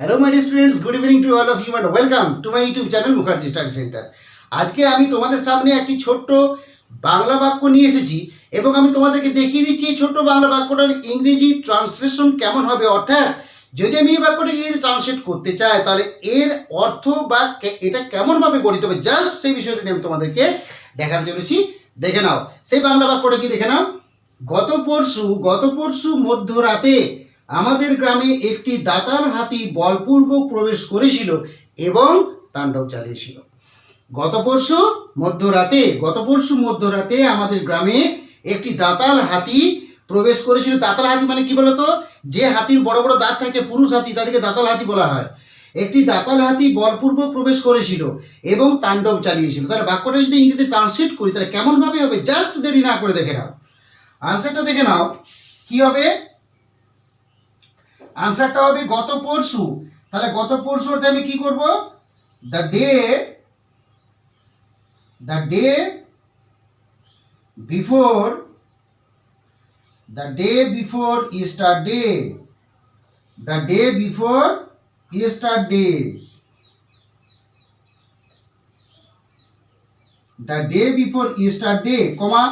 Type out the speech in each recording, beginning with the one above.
Hello my students good evening to all of you and welcome to my YouTube channel Mukherjee study centre আজকে আমি তোমাদের সামনে একটি ছোট্ট বাংলা বাক্য নিয়ে এসেছি এবং আমি তোমাদেরকে দেখিয়ে দিচ্ছি এই ছোট্ট বাংলা বাক্যটার ইংরেজি ট্রান্সলেশন কেমন হবে। অর্থাৎ, যদি আমি এই বাক্যটা ইংরেজি ট্রান্সলেট করতে চাই, তাহলে এর অর্থ বা এটা কেমনভাবে গঠিত হবে জাস্ট সেই বিষয়টা নিয়ে আমি তোমাদেরকে দেখাতে চলেছি। দেখে নাও। সেই বাংলা বাক্যটা কি? দেখে নাও। গত পরশু গত পরশু মধ্যরাতে আমাদের গ্রামে একটি দাতার হাতি বলপূর্বক প্রবেশ করেছিল এবং তাণ্ডব চালিয়েছিল। গত পরশু মধ্যরাতে, গত পরশু মধ্যরাতে আমাদের গ্রামে একটি দাতাল হাতি প্রবেশ করেছিল। দাতাল হাতি মানে কি বলতো? যে হাতির বড় বড় দাঁত থাকে, পুরুষ হাতি, তাদেরকে দাতাল হাতি বলা হয়। একটি দাতাল হাতি বলপূর্বক প্রবেশ করেছিল এবং তাণ্ডব চালিয়েছিল। তার বাক্যটা যদি ইংরেজিতে ট্রান্সলেট করি, তাহলে কেমনভাবে হবে? জাস্ট দেরি না করে দেখে নাও। আনসারটা দেখে নাও। কি হবে? আনসারটা হবে গত পরশু। তাহলে গত পরশু অর্থে আমি কি করব? The day the day before the day before Easter day the day before Easter day the day before Easter day comma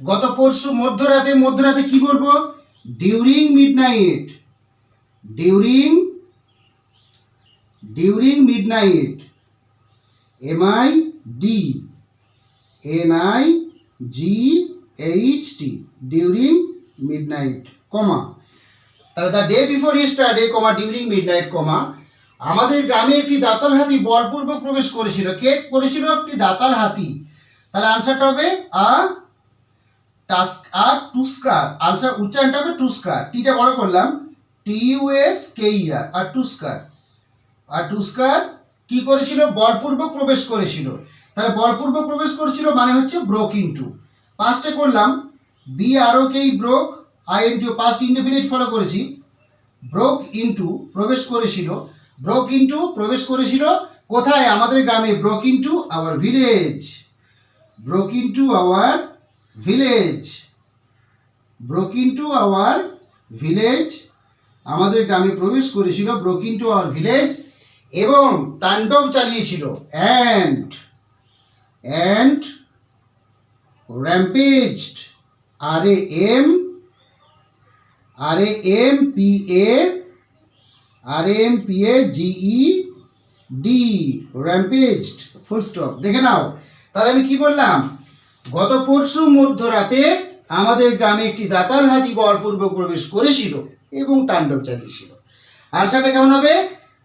গত পরশু মধ্যরাতে মধ্যরাতে কি বলব during midnight during during midnight M I D N I G H T during midnight comma তাহলে the day before Easter day comma during midnight comma আমাদের গ্রামে একটি দাতাল হাতি বলপূর্বক প্রবেশ করেছিল। কে করেছিল? একটি দাতাল হাতি। তাহলে আনসারটা হবে আ, টাস্ক আর টুস্কার। আনসার উচ্চারণটা হবে টুস্কার। টিটা বড় করলাম। টি ইউএস কে আর আর টুস্কার আর টুস্কার কি করেছিল? বলপূর্বক প্রবেশ করেছিল। তাহলে বলপূর্বক প্রবেশ করেছিল মানে হচ্ছে ব্রোক ইনটু পাঁচটা করলাম। B R O K E broke I N T O past indefinite follow করেছি। ব্রোক ইনটু প্রবেশ করেছিল। ব্রোক ইনটু প্রবেশ করেছিল কোথায়? আমাদের গ্রামে। Broke into our village broke into our village broke into our village আমাদের গ্রামে প্রবেশ করেছিল ব্রোক ইনটু আওয়ার ভিলেজ এবং তাণ্ডব চালিয়েছিল। And and rampaged R A M R A M P A R M P A G E D rampaged full stop দেখে নাও। তাহলে আমি কি বললাম? গত পরশু মধ্যরাতে আমাদের গ্রামে একটি দাতাল হাতি বলপূর্বক প্রবেশ করেছিল। এবং তাণ্ডব চালিয়েছিল। আনসারটা কেমন হবে?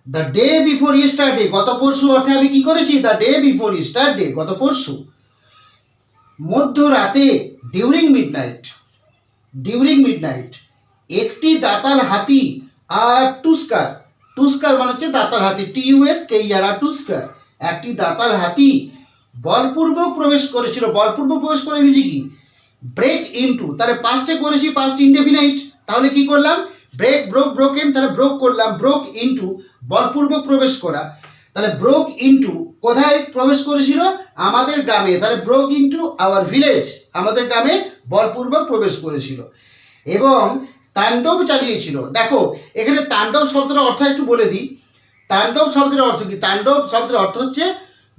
The day before Easter day গত পরশু অর্থে আমি কি করেছি? The day before Easter day গত পরশু। মধ্যরাতে during midnight during midnight একটি দাঁতাল হাতি আর টুস্কার। টুস্কার মানে হচ্ছে দাঁতাল হাতি টি ইউএস কে আর আর টুস্কার। একটি দাঁতাল হাতি বলপূর্বক প্রবেশ করেছিল। বলপূর্বক প্রবেশ করে নিজে কি? ব্রেক ইনটু তাহলে পাস্টে করেছি পাস্ট ইনডেফিনাইট তাহলে কি করলাম? ব্রেক ব্রোক ব্রোকেন তাহলে ব্রোক করলাম ব্রোক ইনটু বলপূর্বক প্রবেশ করা। তাহলে ব্রোক ইনটু কোথায় প্রবেশ করেছিল? আমাদের গ্রামে। তাহলে ব্রোক ইনটু আওয়ার ভিলেজ আমাদের গ্রামে বলপূর্বক প্রবেশ করেছিল। এবং তাণ্ডব চালিয়েছিল। দেখো, এখানে তাণ্ডব শব্দের অর্থ একটু বলে দিই। তাণ্ডব শব্দের অর্থ কি? তাণ্ডব শব্দের অর্থ হচ্ছে,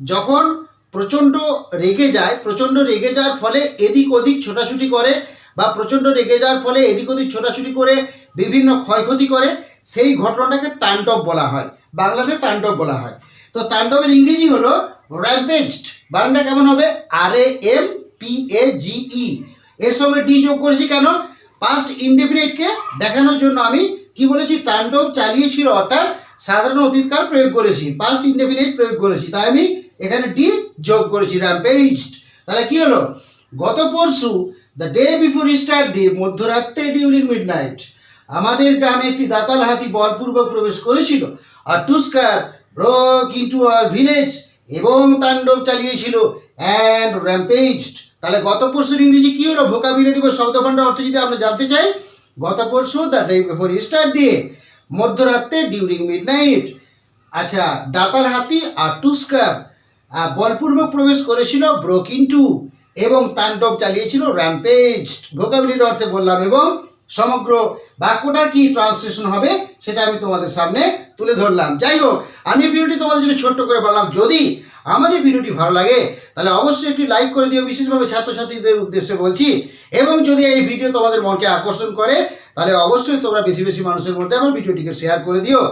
যখন প্রচণ্ড রেগে যায়, প্রচণ্ড রেগে যাওয়ার ফলে এদিক ওদিক ছোটাছুটি করে, বা প্রচণ্ড রেগে যাওয়ার ফলে এদিক ওদিক ছোটাছুটি করে বিভিন্ন ক্ষয়ক্ষতি করে, সেই ঘটনাটাকে তাণ্ডব বলা হয়। বাংলাতে তাণ্ডব বলা হয়। তো তাণ্ডবের ইংরেজি হলো র্যাম্পেজড বাংলাটা কেমন হবে? R A M P A G E এর সঙ্গে ডি যোগ করেছি কেন? পাস্ট ইনডেফিনিটকে দেখানোর জন্য আমি কি বলেছি? তাণ্ডব চালিয়েছিল, অর্থাৎ সাধারণ অতীতকাল প্রয়োগ করেছি। পাস্ট ইনডেফিনিট প্রয়োগ করেছি। তাই আমি এখানে ডি যোগ করেছি র্যাম্পেজড তাহলে কি হলো? গত পরশু the day before Easter day মধ্যরাত্রে during midnight আমাদের গ্রামে একটি দাতাল হাতি বলপূর্বক প্রবেশ করেছিল আর tusker broke into our village এবং তাণ্ডব চালিয়েছিল অ্যান্ড র্যাম্পেজড তাহলে গত পরশুর ইংরেজি কী হলো? ভোকাবুলারি বা শব্দভাণ্ডার অর্থ যদি আমরা জানতে চাই, গত পরশু the day before Easter day মধ্যরাত্রে during midnight আচ্ছা দাতাল হাতি আর টুস্কার বলপূর্বক প্রবেশ করেছিল ব্রোক ইন্টু এবং তাণ্ডব চালিয়েছিল র্যাম্পেজড ভোকাবুলারি অর্থে বললাম এবং সমগ্র বাক্যটার কি ট্রান্সলেশন হবে সেটা আমি তোমাদের সামনে তুলে ধরলাম। যাই হোক আমি ভিডিওটি তোমাদের জন্য ছোট্ট করে বললাম যদি আমার এই ভিডিওটি ভালো লাগে, তাহলে অবশ্যই একটি লাইক করে দিও। বিশেষভাবে ছাত্রছাত্রীদের উদ্দেশ্যে বলছি। এবং যদি এই ভিডিও তোমাদের মনকে আকর্ষণ করে, তাহলে অবশ্যই তোমরা বেশি বেশি মানুষের মধ্যে আমার ভিডিওটিকে শেয়ার করে দিও।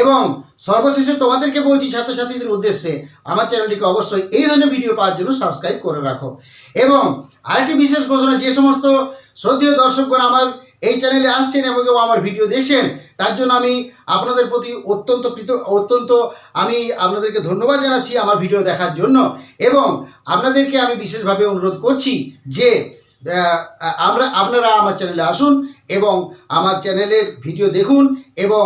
এবং সর্বশেষে তোমাদেরকে বলছি, ছাত্রছাত্রীদের উদ্দেশ্যে আমার চ্যানেলটিকে অবশ্যই এই ধরনের ভিডিও পাওয়ার জন্য সাবস্ক্রাইব করে রাখো। এবং আরেকটি বিশেষ ঘোষণা, যে সমস্ত শ্রদ্ধীয় দর্শকগণ আমার এই চ্যানেলে আসছেন এবং কেউ আমার ভিডিও দেখছেন, তার জন্য আমি আপনাদের প্রতি অত্যন্ত কৃত, অত্যন্ত আমি আপনাদেরকে ধন্যবাদ জানাচ্ছি আমার ভিডিও দেখার জন্য। এবং আপনাদেরকে আমি বিশেষভাবে অনুরোধ করছি যে আমরা, আপনারা আমার চ্যানেলে আসুন এবং আমার চ্যানেলের ভিডিও দেখুন এবং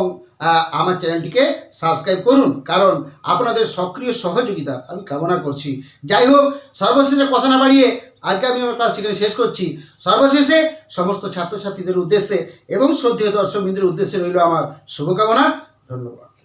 আমার চ্যানেলটিকে সাবস্ক্রাইব করুন। কারণ আপনাদের সক্রিয় সহযোগিতা আমি কামনা করছি। যাই হোক, সর্বশেষে কথা না বাড়িয়ে আজকে আমি আমার ক্লাস এখানে শেষ করছি। সর্বশেষে সমস্ত ছাত্রছাত্রীদের উদ্দেশ্যে এবং শ্রদ্ধেয় দর্শকবৃন্দের উদ্দেশ্যে রইল আমার শুভকামনা। ধন্যবাদ।